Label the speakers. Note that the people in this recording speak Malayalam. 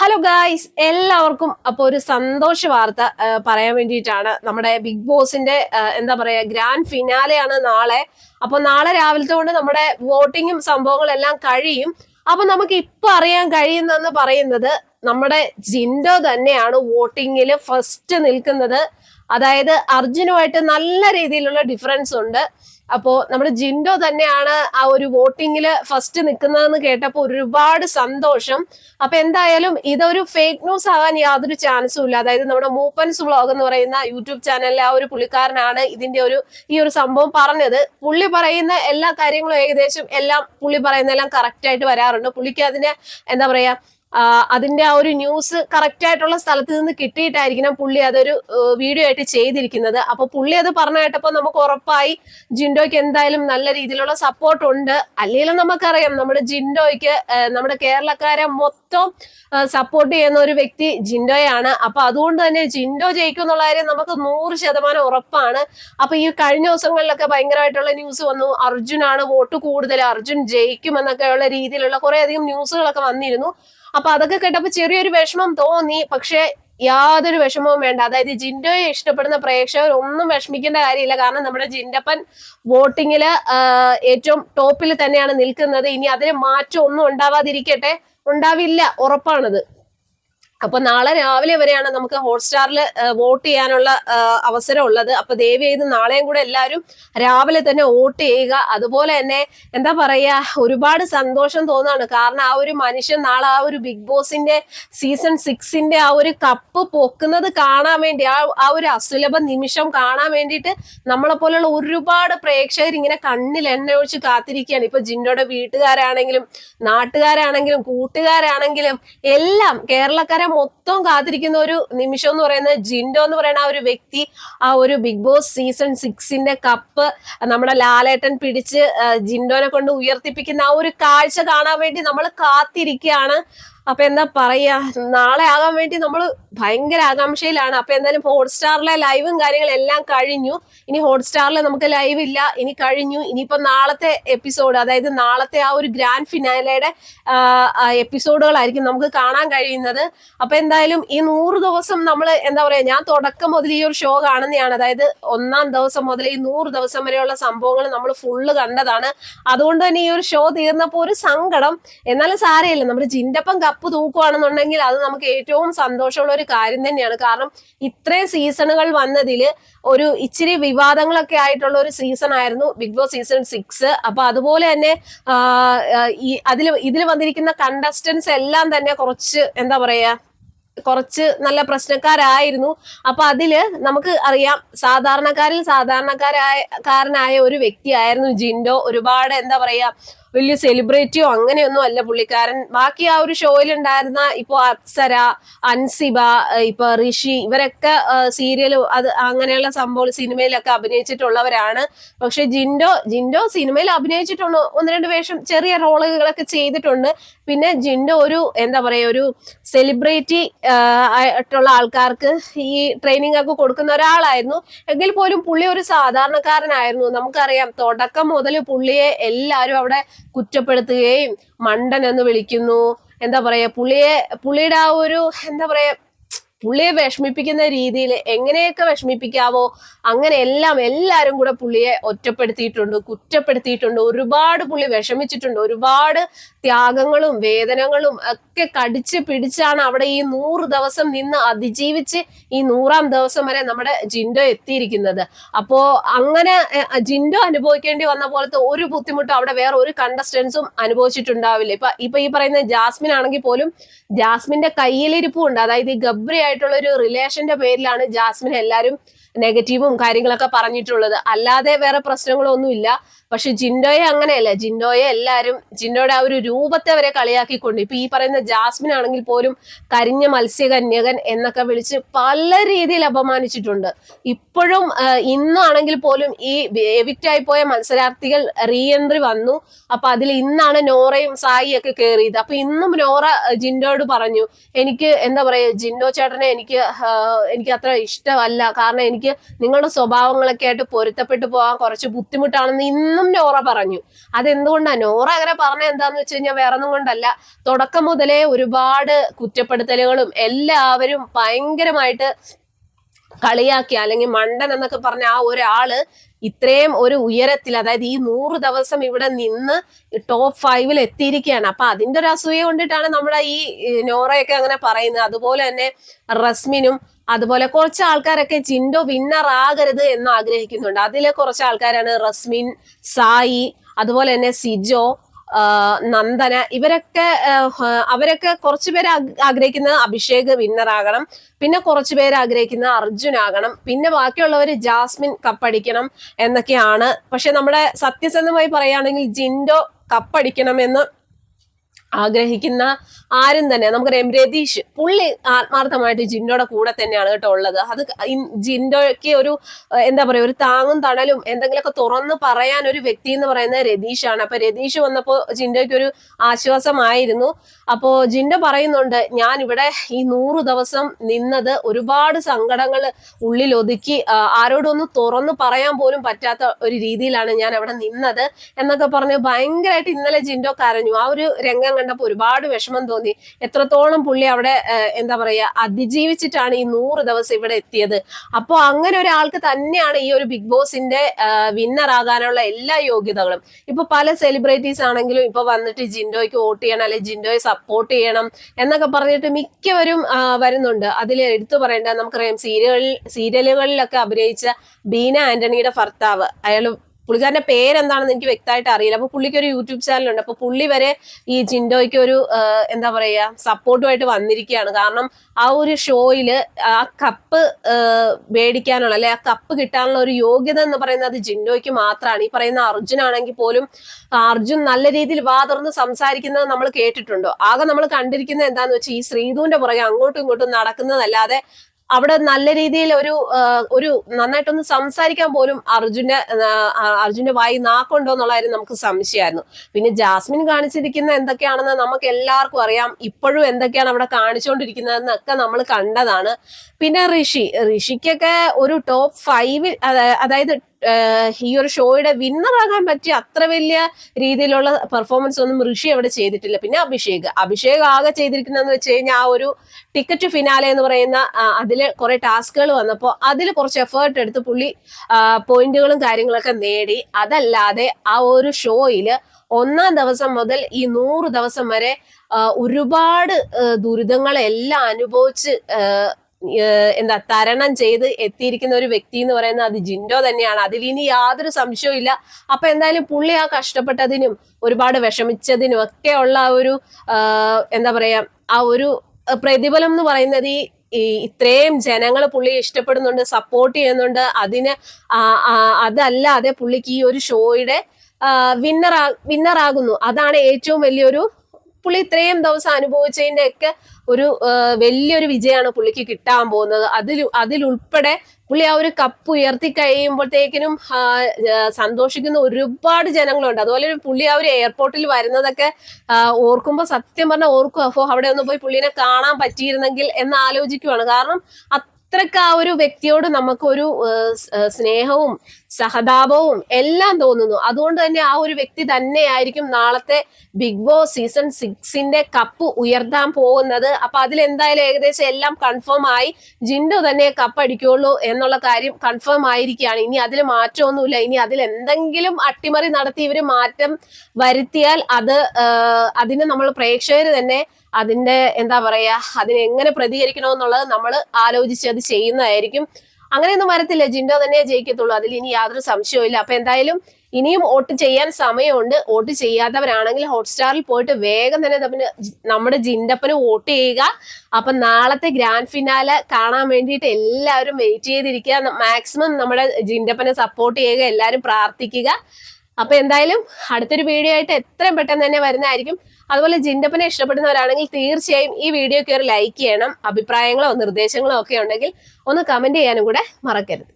Speaker 1: ഹലോ ഗായ്സ് എല്ലാവർക്കും അപ്പോൾ ഒരു സന്തോഷ വാർത്ത പറയാൻ വേണ്ടിയിട്ടാണ് നമ്മുടെ ബിഗ് ബോസിന്റെ എന്താ പറയുക ഗ്രാൻഡ് ഫിനാലെയാണ് നാളെ. അപ്പോൾ നാളെ രാവിലത്തെ കൊണ്ട് നമ്മുടെ വോട്ടിങ്ങും സംഭവങ്ങളെല്ലാം കഴിയും. അപ്പോൾ നമുക്ക് ഇപ്പൊ അറിയാൻ കഴിയുന്നതെന്ന് പറയുന്നത് നമ്മുടെ ജിൻഡോ തന്നെയാണ് വോട്ടിങ്ങിൽ ഫസ്റ്റ് നിൽക്കുന്നത്. അതായത് അർജുനുമായിട്ട് നല്ല രീതിയിലുള്ള ഡിഫറൻസ് ഉണ്ട്. അപ്പോ നമ്മുടെ ജിൻഡോ തന്നെയാണ് ആ ഒരു വോട്ടിങ്ങിൽ ഫസ്റ്റ് നിൽക്കുന്നതെന്ന് കേട്ടപ്പോൾ ഒരുപാട് സന്തോഷം. അപ്പൊ എന്തായാലും ഇതൊരു ഫേക്ക് ന്യൂസ് ആകാൻ യാതൊരു ചാൻസും ഇല്ല. അതായത് നമ്മുടെ മൂപ്പൻസ് വ്ളോഗ് എന്ന് പറയുന്ന യൂട്യൂബ് ചാനലിലെ ആ ഒരു പുള്ളിക്കാരനാണ് ഇതിന്റെ ഒരു ഈ ഒരു സംഭവം പറഞ്ഞത്. പുള്ളി പറയുന്ന എല്ലാ കാര്യങ്ങളും ഏകദേശം എല്ലാം പുള്ളി പറയുന്ന എല്ലാം കറക്റ്റ് ആയിട്ട് വരാറുണ്ട്. പുള്ളിക്ക് അതിന് എന്താ പറയാ അതിന്റെ ആ ഒരു ന്യൂസ് കറക്റ്റ് ആയിട്ടുള്ള സ്ഥലത്ത് നിന്ന് കിട്ടിയിട്ടായിരിക്കണം പുള്ളി അതൊരു വീഡിയോ ആയിട്ട് ചെയ്തിരിക്കുന്നത്. അപ്പൊ പുള്ളി അത് പറഞ്ഞായിട്ടപ്പോ നമുക്ക് ഉറപ്പായി ജിൻഡോയ്ക്ക് എന്തായാലും നല്ല രീതിയിലുള്ള സപ്പോർട്ട് ഉണ്ട്. അല്ലെങ്കിലും നമുക്കറിയാം നമ്മുടെ ജിൻഡോയ്ക്ക് നമ്മുടെ കേരളക്കാരെ മൊത്തം സപ്പോർട്ട് ചെയ്യുന്ന ഒരു വ്യക്തി ജിൻഡോയാണ്. അപ്പൊ അതുകൊണ്ട് തന്നെ ജിൻഡോ ജയിക്കും എന്നുള്ള കാര്യം നമുക്ക് നൂറ് ശതമാനം ഉറപ്പാണ്. അപ്പൊ ഈ കഴിഞ്ഞ ദിവസങ്ങളിലൊക്കെ ഭയങ്കരമായിട്ടുള്ള ന്യൂസ് വന്നു. അർജുനാണ് വോട്ട് കൂടുതൽ അർജുൻ ജയിക്കും എന്നൊക്കെയുള്ള രീതിയിലുള്ള കുറെ അധികം ന്യൂസുകളൊക്കെ വന്നിരുന്നു. അപ്പൊ അതൊക്കെ കേട്ടപ്പോ ചെറിയൊരു വിഷമം തോന്നി. പക്ഷെ യാതൊരു വിഷമവും വേണ്ട. അതായത് ജിൻഡോയെ ഇഷ്ടപ്പെടുന്ന പ്രേക്ഷകർ ഒന്നും വിഷമിക്കേണ്ട കാര്യമില്ല. കാരണം നമ്മുടെ ജിൻഡപ്പൻ വോട്ടിങ്ങിൽ ഏറ്റവും ടോപ്പിൽ തന്നെയാണ് നിൽക്കുന്നത്. ഇനി അതിന് മാറ്റം ഒന്നും ഉണ്ടാവാതിരിക്കട്ടെ. ഉണ്ടാവില്ല ഉറപ്പാണത്. അപ്പൊ നാളെ രാവിലെ വരെയാണ് നമുക്ക് ഹോട്ട്സ്റ്റാറിൽ വോട്ട് ചെയ്യാനുള്ള അവസരം ഉള്ളത് അപ്പൊ ദേവി ചെയ്ത് നാളെയും കൂടെ എല്ലാവരും രാവിലെ തന്നെ വോട്ട് ചെയ്യുക. അതുപോലെ തന്നെ എന്താ പറയാ ഒരുപാട് സന്തോഷം തോന്നാണ്. കാരണം ആ ഒരു മനുഷ്യൻ നാളെ ആ ഒരു ബിഗ് ബോസിന്റെ സീസൺ സിക്സിന്റെ ആ ഒരു കപ്പ് പൊക്കുന്നത് കാണാൻ വേണ്ടി ആ ആ ഒരു അസുലഭ നിമിഷം കാണാൻ വേണ്ടിയിട്ട് നമ്മളെ പോലുള്ള ഒരുപാട് പ്രേക്ഷകർ ഇങ്ങനെ കണ്ണിൽ എണ്ണ ഒഴിച്ച് കാത്തിരിക്കുകയാണ്. ഇപ്പൊ ജിൻഡോയുടെ വീട്ടുകാരാണെങ്കിലും നാട്ടുകാരാണെങ്കിലും കൂട്ടുകാരാണെങ്കിലും എല്ലാം കേരളക്കാരെ മൊത്തം കാത്തിരിക്കുന്ന ഒരു നിമിഷം എന്ന് പറയുന്നത് ജിൻഡോ എന്ന് പറയുന്ന ആ ഒരു വ്യക്തി ആ ഒരു ബിഗ് ബോസ് സീസൺ സിക്സിന്റെ കപ്പ് നമ്മുടെ ലാലേട്ടൻ പിടിച്ച് ജിൻഡോനെ കൊണ്ട് ഉയർത്തിപ്പിക്കുന്ന ആ ഒരു കാഴ്ച കാണാൻ വേണ്ടി നമ്മൾ കാത്തിരിക്കുകയാണ്. അപ്പൊ എന്താ പറയാ നാളെ ആകാൻ വേണ്ടി നമ്മൾ ഭയങ്കര ആകാംക്ഷയിലാണ്. അപ്പൊ എന്തായാലും ഹോട്ട്സ്റ്റാറിലെ ലൈവും കാര്യങ്ങളും എല്ലാം കഴിഞ്ഞു. ഇനി ഹോട്ട്സ്റ്റാറിൽ നമുക്ക് ലൈവ് ഇല്ല ഇനി കഴിഞ്ഞു. ഇനിയിപ്പോ നാളത്തെ എപ്പിസോഡ് അതായത് നാളത്തെ ആ ഒരു ഗ്രാൻഡ് ഫിനാലയുടെ എപ്പിസോഡുകളായിരിക്കും നമുക്ക് കാണാൻ കഴിയുന്നത്. അപ്പൊ എന്തായാലും ഈ നൂറ് ദിവസം നമ്മൾ എന്താ പറയാ ഞാൻ തുടക്കം മുതൽ ഈ ഒരു ഷോ കാണുന്നതാണ് അതായത് ഒന്നാം ദിവസം മുതൽ ഈ നൂറ് ദിവസം വരെയുള്ള സംഭവങ്ങൾ നമ്മൾ ഫുള്ള് കണ്ടതാണ്. അതുകൊണ്ട് തന്നെ ഈ ഒരു ഷോ തീർന്നപ്പോൾ ഒരു സങ്കടം. എന്നാലും സാരമില്ല. നമ്മുടെ ജിൻഡപ്പം കപ്പ് തൂക്കുവാണെന്നുണ്ടെങ്കിൽ അത് നമുക്ക് ഏറ്റവും സന്തോഷമുള്ള ഒരു കാര്യം തന്നെയാണ്. കാരണം ഇത്രയും സീസണുകൾ വന്നതിൽ ഒരു ഇച്ചിരി വിവാദങ്ങളൊക്കെ ആയിട്ടുള്ള ഒരു സീസൺ ആയിരുന്നു ബിഗ് ബോസ് സീസൺ സിക്സ്. അപ്പൊ അതുപോലെ തന്നെ ഈ അതിൽ ഇതിൽ വന്നിരിക്കുന്ന കണ്ടസ്റ്റൻസ് എല്ലാം തന്നെ കുറച്ച് എന്താ പറയാ കുറച്ച് നല്ല പ്രശ്നക്കാരായിരുന്നു. അപ്പൊ അതിൽ നമുക്ക് അറിയാം സാധാരണക്കാരിൽ സാധാരണക്കാരായ കാരനായ ഒരു വ്യക്തിയായിരുന്നു ജിൻഡോ. ഒരുപാട് എന്താ പറയാ വലിയ സെലിബ്രിറ്റിയോ അങ്ങനെയൊന്നും അല്ല പുള്ളിക്കാരൻ. ബാക്കി ആ ഒരു ഷോയിൽ ഉണ്ടായിരുന്ന ഇപ്പൊ അപ്സര അൻസിബ ഇപ്പൊ ഋഷി ഇവരൊക്കെ സീരിയൽ അത് അങ്ങനെയുള്ള സംഭവം സിനിമയിലൊക്കെ അഭിനയിച്ചിട്ടുള്ളവരാണ്. പക്ഷെ ജിൻഡോ ജിൻഡോ സിനിമയിൽ അഭിനയിച്ചിട്ടുണ്ട്. ഒന്ന് രണ്ട് വേഷം ചെറിയ റോളുകളൊക്കെ ചെയ്തിട്ടുണ്ട്. പിന്നെ ജിൻഡോ ഒരു എന്താ പറയാ ഒരു സെലിബ്രിറ്റി ആയിട്ടുള്ള ആൾക്കാർക്ക് ഈ ട്രെയിനിങ് ഒക്കെ കൊടുക്കുന്ന ഒരാളായിരുന്നു. എങ്കിൽ പോലും പുള്ളി ഒരു സാധാരണക്കാരനായിരുന്നു. നമുക്കറിയാം തുടക്കം മുതൽ പുള്ളിയെ എല്ലാവരും അവിടെ കുറ്റപ്പെടുത്തുകയും മണ്ടൻ എന്ന് വിളിക്കുന്നു. എന്താ പറയാ പുളിയെ പുള്ളിയുടെ ആ ഒരു എന്താ പറയാ പുള്ളിയെ വിഷമിപ്പിക്കുന്ന രീതിയിൽ എങ്ങനെയൊക്കെ വിഷമിപ്പിക്കാവോ അങ്ങനെ എല്ലാം എല്ലാവരും കൂടെ പുള്ളിയെ ഒറ്റപ്പെടുത്തിയിട്ടുണ്ട് കുറ്റപ്പെടുത്തിയിട്ടുണ്ട്. ഒരുപാട് പുള്ളി വിഷമിച്ചിട്ടുണ്ട്. ഒരുപാട് ത്യാഗങ്ങളും വേദനകളും ഒക്കെ കടിച്ച് പിടിച്ചാണ് അവിടെ ഈ നൂറ് ദിവസം നിന്ന് അതിജീവിച്ച് ഈ നൂറാം ദിവസം വരെ നമ്മുടെ ജിൻഡോ എത്തിയിരിക്കുന്നത്. അപ്പോ അങ്ങനെ ജിൻഡോ അനുഭവിക്കേണ്ടി വന്ന പോലത്തെ ഒരു ബുദ്ധിമുട്ടും അവിടെ വേറെ ഒരു കണ്ടസ്റ്റൻസും അനുഭവിച്ചിട്ടുണ്ടാവില്ല. ഇപ്പൊ ഇപ്പൊ ഈ പറയുന്ന ജാസ്മിൻ ആണെങ്കിൽ പോലും ജാസ്മിന്റെ കയ്യിലിരിപ്പും ഉണ്ട് അതായത് ഈ ഗബ്രി ആയിട്ടുള്ള ഒരു റിലേഷന്റെ പേരിലാണ് ജാസ്മിൻ എല്ലാരും നെഗറ്റീവും കാര്യങ്ങളൊക്കെ പറഞ്ഞിട്ടുള്ളത്. അല്ലാതെ വേറെ പ്രശ്നങ്ങളൊന്നുമില്ല. പക്ഷെ ജിൻഡോയെ അങ്ങനെയല്ല. ജിൻഡോയെ എല്ലാവരും ജിൻഡോയുടെ ആ ഒരു രൂപത്തെ വരെ കളിയാക്കിക്കൊണ്ട് ഇപ്പൊ ഈ പറയുന്ന ജാസ്മിൻ ആണെങ്കിൽ പോലും കരിഞ്ഞ മത്സ്യകന്യകൻ എന്നൊക്കെ വിളിച്ച് പല രീതിയിൽ അപമാനിച്ചിട്ടുണ്ട്. ഇപ്പോഴും ഇന്നാണെങ്കിൽ പോലും ഈ എവിക്റ്റ് ആയി പോയ മത്സരാർത്ഥികൾ റീഎൻട്രി വന്നു. അപ്പൊ അതിൽ ഇന്നാണ് നോറയും സായി ഒക്കെ കയറിയത് അപ്പൊ ഇന്നും നോറ ജിൻഡോയോട് പറഞ്ഞു എനിക്ക് എന്താ പറയാ ജിൻഡോ ചേട്ടനെ എനിക്ക് എനിക്ക് അത്ര ഇഷ്ടമല്ല. കാരണം എനിക്ക് നിങ്ങളുടെ സ്വഭാവങ്ങളൊക്കെ ആയിട്ട് പൊരുത്തപ്പെട്ടു പോകാൻ കുറച്ച് ബുദ്ധിമുട്ടാണെന്ന് ഇന്നും നോറ പറഞ്ഞു. അതെന്തുകൊണ്ടാണ് നോറ അങ്ങനെ പറഞ്ഞ എന്താന്ന് വെച്ച് കഴിഞ്ഞാൽ വേറെ ഒന്നും കൊണ്ടല്ല. തുടക്കം മുതലേ ഒരുപാട് കുറ്റപ്പെടുത്തലുകളും എല്ലാവരും ഭയങ്കരമായിട്ട് കളിയാക്കി അല്ലെങ്കിൽ മണ്ടൻ എന്നൊക്കെ പറഞ്ഞ ആ ഒരാൾ ഇത്രയും ഒരു ഉയരത്തിൽ അതായത് ഈ നൂറ് ദിവസം ഇവിടെ നിന്ന് ടോപ്പ് ഫൈവിൽ എത്തിയിരിക്കുകയാണ്. അപ്പൊ അതിന്റെ ഒരു അസൂയ കൊണ്ടിട്ടാണ് നമ്മുടെ ഈ നോറയൊക്കെ അങ്ങനെ പറയുന്നത്. അതുപോലെ തന്നെ റസ്മിനും അതുപോലെ കുറച്ച് ആൾക്കാരൊക്കെ ജിൻഡോ വിന്നർ ആകരുത് എന്ന് ആഗ്രഹിക്കുന്നുണ്ട്. അതിലെ കുറച്ച് ആൾക്കാരാണ് റസ്മിൻ സായി അതുപോലെ തന്നെ സിജോ നന്ദന. ഇവരൊക്കെ അവരൊക്കെ കുറച്ചുപേർ ആഗ്രഹിക്കുന്നത് അഭിഷേക് വിന്നർ ആകണം പിന്നെ കുറച്ച് പേര് ആഗ്രഹിക്കുന്നത് അർജുൻ ആകണം പിന്നെ ബാക്കിയുള്ളവർ ജാസ്മിൻ കപ്പടിക്കണം എന്നൊക്കെയാണ്. പക്ഷെ നമ്മുടെ സത്യസന്ധമായി പറയുകയാണെങ്കിൽ ജിൻഡോ കപ്പടിക്കണം എന്ന് ആഗ്രഹിക്കുന്ന ആരും തന്നെ നമുക്കറിയാം രതീഷ് പുള്ളി ആത്മാർത്ഥമായിട്ട് ജിൻഡോയുടെ കൂടെ തന്നെയാണ് കേട്ടോ ഉള്ളത്. അത് ജിൻഡോയ്ക്ക് ഒരു എന്താ പറയുക ഒരു താങ്ങും തണലും എന്തെങ്കിലുമൊക്കെ തുറന്ന് പറയാൻ ഒരു വ്യക്തി എന്ന് പറയുന്നത് രതീഷാണ്. അപ്പൊ രതീഷ് വന്നപ്പോൾ ജിൻഡോയ്ക്ക് ഒരു ആശ്വാസമായിരുന്നു. അപ്പോ ജിൻഡോ പറയുന്നുണ്ട് ഞാൻ ഇവിടെ ഈ നൂറ് ദിവസം നിന്നത് ഒരുപാട് സങ്കടങ്ങൾ ഉള്ളിൽ ഒതുക്കി ആരോടൊന്നും തുറന്ന് പറയാൻ പോലും പറ്റാത്ത ഒരു രീതിയിലാണ് ഞാൻ അവിടെ നിന്നത് എന്നൊക്കെ പറഞ്ഞ് ഭയങ്കരമായിട്ട് ഇന്നലെ ജിൻഡോ കരഞ്ഞു. ആ ഒരു രംഗം കണ്ടപ്പോൾ ഒരുപാട് വിഷമം തോന്നി. എത്രത്തോളം പുള്ളി അവിടെ എന്താ പറയാ അതിജീവിച്ചിട്ടാണ് ഈ നൂറ് ദിവസം ഇവിടെ എത്തിയത്. അപ്പോൾ അങ്ങനെ ഒരാൾക്ക് തന്നെയാണ് ഈ ഒരു ബിഗ് ബോസിന്റെ വിന്നർ ആകാനുള്ള എല്ലാ യോഗ്യതകളും. ഇപ്പൊ പല സെലിബ്രിറ്റീസ് ആണെങ്കിലും ഇപ്പൊ വന്നിട്ട് ജിൻഡോയ്ക്ക് വോട്ട് ചെയ്യണം അല്ലെങ്കിൽ ജിൻഡോയെ സപ്പോർട്ട് ചെയ്യണം എന്നൊക്കെ പറഞ്ഞിട്ട് മിക്കവരും വരുന്നുണ്ട്. അതിൽ എടുത്തു പറയേണ്ട നമുക്കറിയാം സീരിയൽ സീരിയലുകളിലൊക്കെ അഭിനയിച്ച ബീന ആന്റണിയുടെ ഭർത്താവ്. അയാൾ പുള്ളിക്കാരന്റെ പേരെന്താണെന്ന് എനിക്ക് വ്യക്തമായിട്ട് അറിയില്ല. അപ്പൊ പുള്ളിക്ക് ഒരു യൂട്യൂബ് ചാനലുണ്ട്. അപ്പൊ പുള്ളി വരെ ഈ ജിൻഡോയ്ക്ക് ഒരു എന്താ പറയാ സപ്പോർട്ടുമായിട്ട് വന്നിരിക്കുകയാണ്. കാരണം ആ ഒരു ഷോയിൽ ആ കപ്പ് മേടിക്കാനുള്ള അല്ലെ ആ കപ്പ് കിട്ടാനുള്ള ഒരു യോഗ്യത എന്ന് പറയുന്നത് ജിൻഡോയ്ക്ക് മാത്രമാണ്. ഈ പറയുന്ന അർജുൻ ആണെങ്കിൽ പോലും അർജുൻ നല്ല രീതിയിൽ വാ തുറന്ന് സംസാരിക്കുന്നത് നമ്മൾ കേട്ടിട്ടുണ്ടോ? ആകെ നമ്മൾ കണ്ടിരിക്കുന്നത് എന്താന്ന് വെച്ചാൽ ഈ ശ്രീധുവിന്റെ പുറകെ അങ്ങോട്ടും ഇങ്ങോട്ടും നടക്കുന്നതല്ലാതെ അവിടെ നല്ല രീതിയിൽ ഒരു ഒരു നന്നായിട്ടൊന്ന് സംസാരിക്കാൻ പോലും അർജുന്റെ അർജുന്റെ വായി നാക്കുണ്ടോ എന്നുള്ള കാര്യം നമുക്ക് സംശയമായിരുന്നു. പിന്നെ ജാസ്മിൻ കാണിച്ചിരിക്കുന്ന എന്തൊക്കെയാണെന്ന് നമുക്ക് എല്ലാവർക്കും അറിയാം. ഇപ്പോഴും എന്തൊക്കെയാണ് അവിടെ കാണിച്ചുകൊണ്ടിരിക്കുന്നതെന്നൊക്കെ നമ്മൾ കണ്ടതാണ്. പിന്നെ ഋഷി ഋഷിക്കൊക്കെ ഒരു ടോപ്പ് ഫൈവ് അതായത് ഈ ഒരു ഷോയുടെ വിന്നർ ആകാൻ പറ്റിയ അത്ര വലിയ രീതിയിലുള്ള പെർഫോമൻസ് ഒന്നും ഋഷി അവിടെ ചെയ്തിട്ടില്ല. പിന്നെ അഭിഷേക്. അഭിഷേക് ആകെ ചെയ്തിരിക്കുന്നതെന്ന് വെച്ച് കഴിഞ്ഞാൽ ആ ഒരു ടിക്കറ്റ് ഫിനാലെ എന്ന് പറയുന്ന അതിൽ കുറെ ടാസ്കുകൾ വന്നപ്പോൾ അതിൽ കുറച്ച് എഫേർട്ട് എടുത്ത് പുള്ളി പോയിന്റുകളും കാര്യങ്ങളൊക്കെ നേടി. അതല്ലാതെ ആ ഒരു ഷോയിൽ ഒന്നാം ദിവസം മുതൽ ഈ നൂറ് ദിവസം വരെ ഒരുപാട് ദുരിതങ്ങളെല്ലാം അനുഭവിച്ച് എന്താ തരണം ചെയ്ത് എത്തിയിരിക്കുന്ന ഒരു വ്യക്തി എന്ന് പറയുന്നത് അത് ജിൻഡോ തന്നെയാണ്. അതിൽ ഇനി യാതൊരു സംശയവും ഇല്ല. അപ്പൊ എന്തായാലും പുള്ളി ആ കഷ്ടപ്പെട്ടതിനും ഒരുപാട് വിഷമിച്ചതിനും ഒക്കെ ഉള്ള ആ ഒരു എന്താ പറയാ ആ ഒരു പ്രതിഫലം എന്ന് പറയുന്നത് ഈ ഈ ഇത്രയും ജനങ്ങൾ പുള്ളിയെ ഇഷ്ടപ്പെടുന്നുണ്ട് സപ്പോർട്ട് ചെയ്യുന്നുണ്ട്. അതിന് അതല്ലാതെ പുള്ളിക്ക് ഈ ഒരു ഷോയുടെ വിന്നർ വിന്നറാകുന്നു അതാണ് ഏറ്റവും വലിയൊരു പുള്ളി ഇത്രയും ദിവസം അനുഭവിച്ചതിന്റെ ഒക്കെ ഒരു വലിയൊരു വിജയമാണ് പുള്ളിക്ക് കിട്ടാൻ പോകുന്നത്. അതിൽ അതിലുൾപ്പെടെ പുള്ളി ആ ഒരു കപ്പ് ഉയർത്തി കഴിയുമ്പോഴത്തേക്കിനും സന്തോഷിക്കുന്ന ഒരുപാട് ജനങ്ങളുണ്ട്. അതുപോലെ പുള്ളി ആ ഒരു എയർപോർട്ടിൽ വരുന്നതൊക്കെ ഓർക്കുമ്പോൾ സത്യം പറഞ്ഞാൽ ഓർക്കും അപ്പോൾ അവിടെ ഒന്ന് പോയി പുള്ളിനെ കാണാൻ പറ്റിയിരുന്നെങ്കിൽ എന്ന് ആലോചിക്കുവാണ്. കാരണം അത്രയ്ക്ക് ആ ഒരു വ്യക്തിയോട് നമുക്ക് ഒരു സ്നേഹവും സഹതാപവും എല്ലാം തോന്നുന്നു. അതുകൊണ്ട് തന്നെ ആ ഒരു വ്യക്തി തന്നെയായിരിക്കും നാളത്തെ ബിഗ് ബോസ് സീസൺ സിക്സിന്റെ കപ്പ് ഉയർത്താൻ പോകുന്നത്. അപ്പൊ അതിൽ എന്തായാലും ഏകദേശം എല്ലാം കൺഫേം ആയി. ജിൻഡോ തന്നെ കപ്പ് അടിക്കുള്ളൂ എന്നുള്ള കാര്യം കൺഫേം ആയിരിക്കുകയാണ്. ഇനി അതിൽ മാറ്റമൊന്നുമില്ല. ഇനി അതിൽ എന്തെങ്കിലും അട്ടിമറി നടത്തി ഇവർ മാറ്റം വരുത്തിയാൽ അത് അതിന് നമ്മൾ പ്രേക്ഷകർ തന്നെ അതിന്റെ എന്താ പറയാ അതിനെങ്ങനെ പ്രതികരിക്കണമെന്നുള്ളത് നമ്മൾ ആലോചിച്ച് അത് ചെയ്യുന്നതായിരിക്കും. അങ്ങനെയൊന്നും വരത്തില്ല. ജിൻഡോ തന്നെ ജയിക്കത്തുള്ളൂ. അതിൽ ഇനി യാതൊരു സംശയവും അപ്പൊ എന്തായാലും ഇനിയും വോട്ട് ചെയ്യാൻ സമയമുണ്ട്. വോട്ട് ചെയ്യാത്തവരാണെങ്കിൽ ഹോട്ട്സ്റ്റാറിൽ പോയിട്ട് വേഗം തന്നെ നമ്മുടെ ജിൻഡപ്പന് വോട്ട് ചെയ്യുക. അപ്പൊ നാളത്തെ ഗ്രാൻഡ് ഫിനാലെ കാണാൻ വേണ്ടിയിട്ട് എല്ലാവരും വെയിറ്റ് ചെയ്തിരിക്കുക. മാക്സിമം നമ്മുടെ ജിൻഡപ്പനെ സപ്പോർട്ട് ചെയ്യുക. എല്ലാവരും പ്രാർത്ഥിക്കുക. അപ്പൊ എന്തായാലും അടുത്തൊരു വീഡിയോ ആയിട്ട് എത്രയും പെട്ടെന്ന് തന്നെ വരുന്നതായിരിക്കും. അതുപോലെ ജിൻഡപ്പനെ ഇഷ്ടപ്പെടുന്നവരാണെങ്കിൽ തീർച്ചയായും ഈ വീഡിയോ കയറി ലൈക്ക് ചെയ്യണം. അഭിപ്രായങ്ങളോ നിർദ്ദേശങ്ങളോ ഒക്കെ ഉണ്ടെങ്കിൽ ഒന്ന് കമന്റ് ചെയ്യാനും കൂടെ മറക്കരുത്.